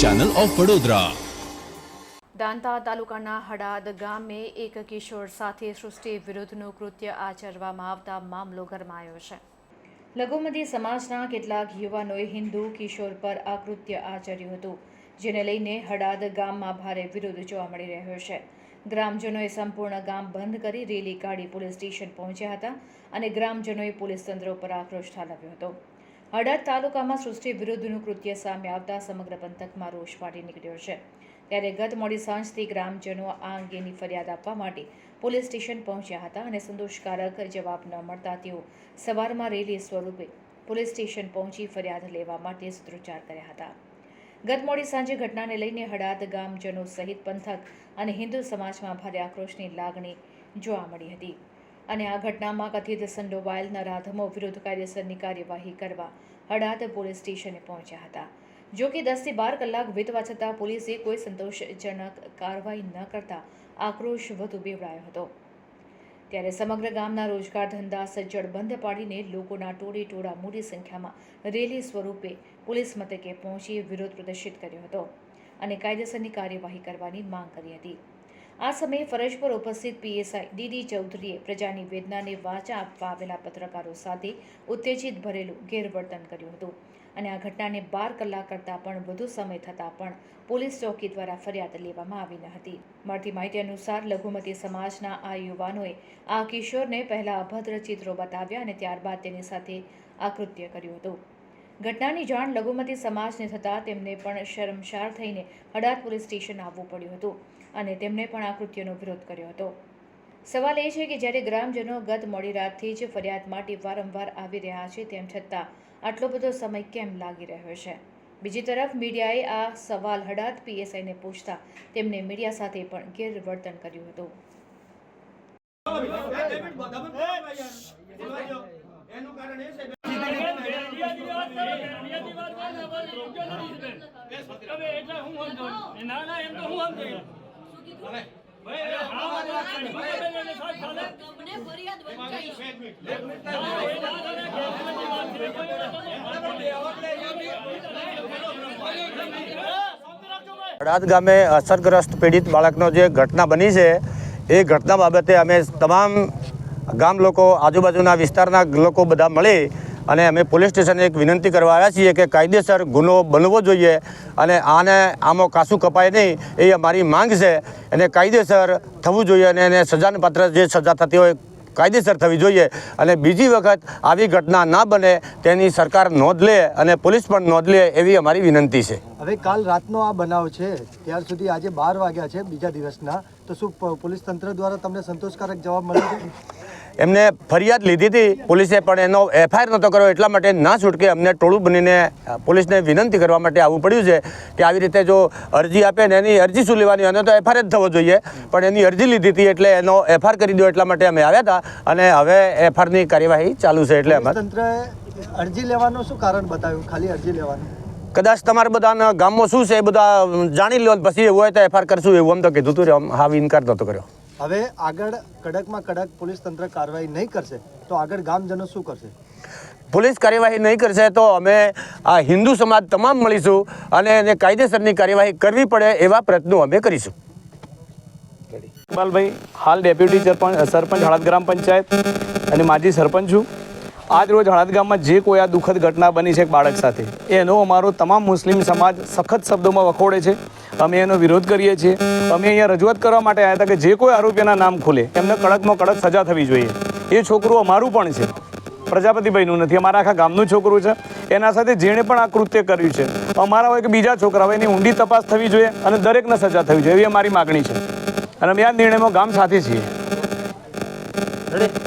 Channel of Vadodara Danta તાલુકાના હડાદ ગામે એક કિશોર સાથે સૃષ્ટિ વિરુદ્ધનું કૃત્ય આચરવામાં આવતા મામલો ગરમાયો છે. લઘુમતી સમાજના કેટલાક યુવાનોએ હિન્દુ કિશોર પર આ કૃત્ય આચર્યું હતું, જેને લઈને હડાદ ગામમાં ભારે વિરોધ જોવા મળી રહ્યો છે. ગ્રામજનોએ સંપૂર્ણ ગામ બંધ કરી રેલી કાઢી પોલીસ સ્ટેશન પહોંચ્યા હતા અને ગ્રામજનોએ પોલીસ તંત્ર પર આક્રોશ ઠાલવ્યો હતો. હળદ તાલુકામાં સૃષ્ટિ વિરુદ્ધનું કૃત્ય સામે આવતા સમગ્ર પંથકમાં રોષ ફાટી નીકળ્યો છે. ત્યારે ગત મોડી સાંજથી ગ્રામજનો આ અંગેની ફરિયાદ આપવા માટે પોલીસ સ્ટેશન પહોંચ્યા હતા અને સંતોષકારક જવાબ ન મળતા તેઓ સવારમાં રેલી સ્વરૂપે પોલીસ સ્ટેશન પહોંચી ફરિયાદ લેવા માટે સૂત્રોચ્ચાર કર્યા હતા. ગત મોડી સાંજે ઘટનાને લઈને હડાદ ગામજનો સહિત પંથક અને હિન્દુ સમાજમાં ભારે આક્રોશની લાગણી જોવા મળી હતી. અને આ ઘટનામાં કથિત સંડોવાયેલ નરાધમો વિરુદ્ધ કાયદેસરની કાર્યવાહી કરવા હડાદ પોલીસ સ્ટેશને પહોંચ્યા હતા. જો કે દસથી બાર કલાક વીતવા છતાં પોલીસે કોઈ સંતોષજનક કાર્યવાહી ન કરતા આક્રોશ વધુ બેવડાયો હતો. ત્યારે સમગ્ર ગામના રોજગાર ધંધા સજ્જડ બંધ પાડીને લોકોના ટોળે ટોળા મોટી સંખ્યામાં રેલી સ્વરૂપે પોલીસ મથકે પહોંચી વિરોધ પ્રદર્શિત કર્યો હતો અને કાયદેસરની કાર્યવાહી કરવાની માંગ કરી હતી. આ સમયે ફરજ પર ઉપસ્થિત પીએસઆઈ ડીડી ચૌધરીએ પ્રજાની વેદનાને વાચા આપવા આવેલા પત્રકારો સાથે ઉત્તેજિત ભરેલું ગેરવર્તન કર્યું હતું. અને આ ઘટનાને બાર કલાક કરતાં પણ વધુ સમય થતાં પણ પોલીસ ચોકી દ્વારા ફરિયાદ લેવામાં આવી ન હતી. મળતી માહિતી અનુસાર લઘુમતી સમાજના આ યુવાનોએ આ કિશોરને પહેલા અભદ્ર ચિત્રો બતાવ્યા અને ત્યારબાદ તેની સાથે આ કૃત્ય કર્યું હતું. ઘટનાની જાણ લઘુમતી સમાજને થતાં તેમને પણ શરમસાર થઈને હડાદ પોલીસ સ્ટેશન આવવું પડ્યું હતું અને તેમણે પણ આ કૃત્યનો વિરોધ કર્યો હતો સવાલ એ છે કે જ્યારે ગ્રામજનો ગત મોડી રાતથી જ ફરિયાદ માટે વારંવાર આવી રહ્યા છે તેમ છતાં આટલો બધો સમય કેમ લાગી રહ્યો છે બીજી તરફ મીડિયાએ આ સવાલ હડાદ પીએસઆઈને પૂછતા તેમને મીડિયા સાથે પણ ગેરવર્તન કર્યું હતું ના ના એમ તો હું સમજુ ભાઈ આ વાત વાત કરી. ભાઈ, ભાઈ, ભાઈ, સાહેબ, ચાલે. તમને ફરિયાદ વંચાઈ છે. એક મિનિટ. ના, એ ના ચાલે. ગેરસમજની વાત છે. કોઈ હળાદ ગામે અસરગ્રસ્ત પીડિત બાળકનો જે ઘટના બની છે એ ઘટના બાબતે અમે તમામ ગામ લોકો આજુબાજુના વિસ્તારના લોકો બધા મળી અને અમે પોલીસ સ્ટેશને એક વિનંતી કરવા આવ્યા છીએ કે કાયદેસર ગુનો બનવો જોઈએ અને આને આમાં કાસું કપાય નહીં એ અમારી માંગ છે. અને કાયદેસર થવું જોઈએ અને એને સજાને પાત્ર જે સજા થતી હોય કાયદેસર થવી જોઈએ. અને બીજી વખત આવી ઘટના ના બને તેની સરકાર નોંધ લે અને પોલીસ પણ નોંધ લે એવી અમારી વિનંતી છે. હવે કાલ રાતનો આ બનાવ છે. ત્યાર સુધી આજે બાર વાગ્યા છે બીજા દિવસના. તો શું પોલીસ તંત્ર દ્વારા તમને સંતોષકારક જવાબ મળ્યો છે? એમને ફરિયાદ લીધી હતી પોલીસે પણ એનો એફઆઈઆર નહોતો કર્યો. એટલા માટે ના છૂટકે અમને ટોળું બનીને પોલીસને વિનંતી કરવા માટે આવવું પડ્યું છે કે આવી રીતે જો અરજી આપે ને એની અરજી શું લેવાની અને તો એફઆઈઆર જ થવો જોઈએ. પણ એની અરજી લીધી હતી એટલે એનો એફઆઈઆર કરી દો એટલા માટે અમે આવ્યા હતા. અને હવે એફઆઈઆરની કાર્યવાહી ચાલુ છે એટલે તંત્રએ અરજી લેવાનું શું કારણ બતાવ્યું? ખાલી અરજી લેવાનું? કદાચ તમારા બધાના ગામમાં શું છે એ બધા જાણી લો પછી એવું હોય તો એફઆઈઆર કરશું એવું. આમ તો કીધું હતું આમ હા ઇનકાર નહોતો કર્યો. હવે આગળ કડકમાં કડક પોલીસ તંત્ર કાર્યવાહી નહીં કરશે તો આગળ ગામજનો શું કરશે? પોલીસ કાર્યવાહી નહીં કરશે તો અમે આ હિન્દુ સમાજ તમામ મળીશું અને એને કાયદેસરની કાર્યવાહી કરવી પડે એવા પ્રયત્નો અમે કરીશું. ઇકબાલભાઈ હાલ ડેપ્યુટી સરપંચ સરપંચ હળદ ગ્રામ પંચાયત અને માજી સરપંચ છું. આજ રોજ હળદ ગામમાં જે કોઈ આ દુઃખદ ઘટના બની છે એક બાળક સાથે, એનો અમારો તમામ મુસ્લિમ સમાજ સખત શબ્દોમાં વખોડે છે. અમે એનો વિરોધ કરીએ છીએ. અમે અહીંયા રજૂઆત કરવા માટે આવ્યા હતા કે જે કોઈ આરોપીના નામ ખુલે, એમને કડકમાં કડક સજા થવી જોઈએ. એ છોકરું અમારું પણ છે. પ્રજાપતિભાઈનું નથી, અમારા આખા ગામનું છોકરું છે. એના સાથે જેણે પણ આ કૃત્ય કર્યું છે. અમારા હોય કે બીજા છોકરા હોય, એની ઊંડી તપાસ થવી જોઈએ અને દરેકને સજા થવી જોઈએ, એવી અમારી માગણી છે. અને અમે આ નિર્ણયમાં ગામ સાથે છીએ.